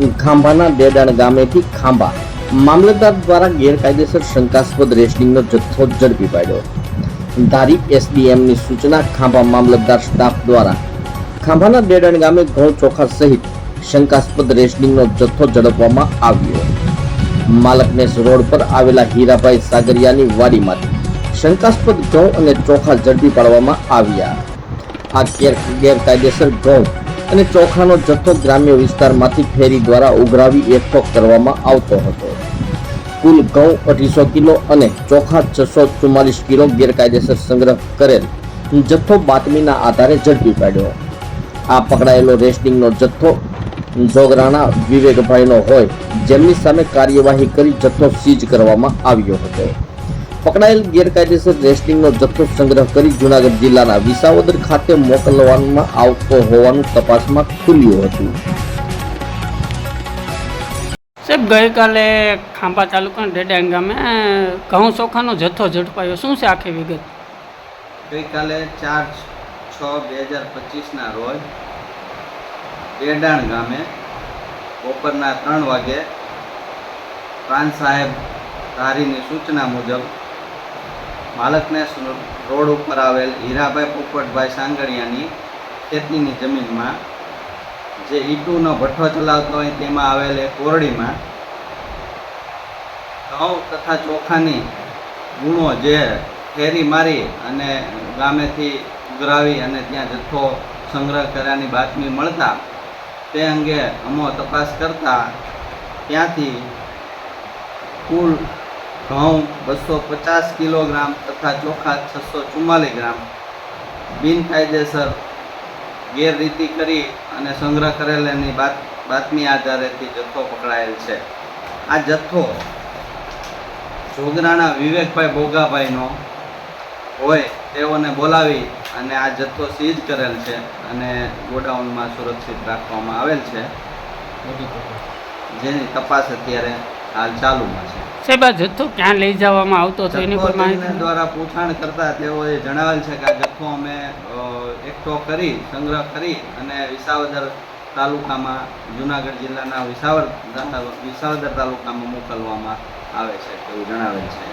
ખાંભાના દેડાણ ગામેથી ખાંભા. મામલતદાર દ્વારા ગેરકાયદેસર શંકાસ્પદ રેશનિંગનો જથ્થો ઝડપી પાડ્યો. ધારી એસડીએમની સૂચના ખાંભા મામલતદાર સ્ટાફ દ્વારા. ખાંભાના દેડાણ ગામે ઘઉં ચોખા સહિત શંકાસ્પદ રેશનિંગનો જથ્થો ઝડપવામાં આવ્યો. માલકનેસ રોડ પર આવેલા હીરાભાઈ સાગરિયાની વાડીમાંથી શંકાસ્પદ ઘઉં અને ચોખા ઝડપી પાડવામાં આવ્યા. આ ગેર ગેરકાયદેસર ઘઉં અને ચોખાનો જથ્થો ગ્રામ્ય વિસ્તારમાંથી ફેરી દ્વારા ઉઘરાવી એકઠો કરવામાં આવતો હતો. કુલ ઘઉં અઢીસો કિલો અને ચોખા છસો ચુમ્માલીસ કિલો ગેરકાયદેસર સંગ્રહ કરેલ જથ્થો બાતમીના આધારે ઝડપી પાડ્યો. આ પકડાયેલો રેસ્ટિંગનો જથ્થો જોગરાણા વિવેકભાઈનો હોય, જેમની સામે કાર્યવાહી કરી જથ્થો સીઝ કરવામાં આવ્યો હતો. પકડાયેલ ગેરકાયદેસર રેશનિંગનો જથ્થો સંગ્રહ કરી જુનાગઢ જિલ્લાના વિસાવદર ખાતે મોકલવામાં આવતો હોવાનું તપાસમાં ખુલ્યું હતું. સાહેબ ગઈકાલે ખાંભા તાલુકાના ડેડાંગ ગામે ઘઉં ચોખાનો જથ્થો ઝડપાયો. શું છે આખી વિગત? ગઈકાલે ચાર છ બે હજાર પચીસના રોજ ડેડાણ ગામે બપોરના ત્રણ વાગે પ્રાંત સાહેબ ધારીની સૂચના મુજબ માલકને રોડ ઉપર આવેલ હીરાભાઈ પોપટભાઈ સાંગળિયાની ખેતીની જમીનમાં જે ઈટુનો ભઠ્ઠો ચલાવતો હોય તેમાં આવેલ એક ઓરડીમાં ઘઉં તથા ચોખાની ગુણો જે ફેરી મારી અને ગામેથી ઉઘરાવી અને ત્યાં જથ્થો સંગ્રહ કર્યાની બાતમી મળતા તે અંગે અમો તપાસ કરતા ત્યાંથી કુલ ઘઉં બસો પચાસ કિલોગ્રામ તથા ચોખા છસો ચુમ્માલીસ ગ્રામ. બિનકાયદેસર ગેરરીતિ કરી અને સંગ્રહ કરેલાની બાત, બાતમી આધારેથી જથ્થો પકડાયેલ છે. આ જથ્થો જોગરાણા વિવેકભાઈ ભોગાભાઈનો હોય તેઓને બોલાવી અને આ જથ્થો સીઝ કરેલ છે અને ગોડાઉનમાં સુરક્ષિત રાખવામાં આવેલ છે. જેની તપાસ અત્યારે હાલ ચાલુમાં છે. સાહેબ આ જથ્થો ક્યાં લઈ જવામાં આવતો હતો એની પર માહિતી દ્વારા પૂછાણ કરતા તેઓએ જણાવેલ છે કે આ જથ્થો અમે એકઠો કરી સંગ્રહ કરી અને વિસાવદર તાલુકામાં જુનાગઢ જિલ્લાના વિસાવર વિસાવદર તાલુકામાં મોકલવામાં આવે છે તેવું જણાવેલ છે